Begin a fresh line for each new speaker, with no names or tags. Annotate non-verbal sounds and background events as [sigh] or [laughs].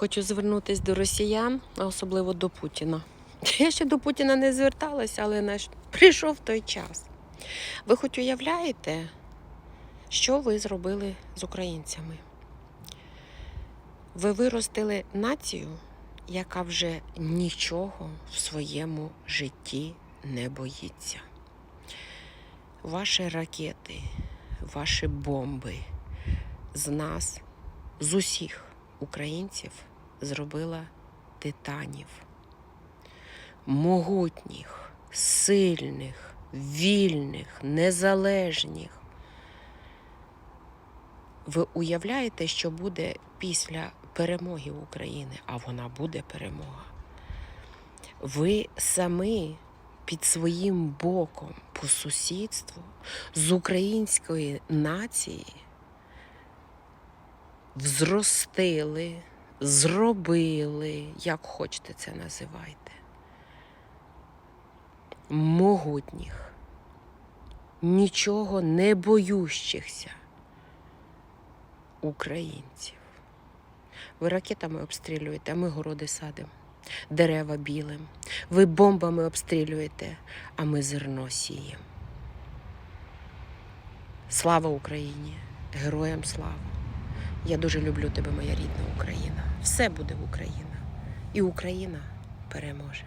Хочу звернутися до росіян, а особливо до Путіна. [laughs] Я ще до Путіна не зверталася, але наш [laughs] прийшов той час. Ви хоч уявляєте, що ви зробили з українцями? Ви виростили націю, яка вже нічого в своєму житті не боїться. Ваші ракети, ваші бомби з нас, з усіх українців, зробила титанів. Могутніх, сильних, вільних, незалежних. Ви уявляєте, що буде після перемоги України, а вона буде перемога. Ви самі під своїм боком по сусідству з української нації взростили, зробили, як хочете це називайте, могутніх, нічого не боющихся українців. Ви ракетами обстрілюєте, а ми городи садимо, дерева білим. Ви бомбами обстрілюєте, а ми зерно сіємо. Слава Україні! Героям слава! Я дуже люблю тебе, моя рідна Україна. Все буде Україна. І Україна переможе.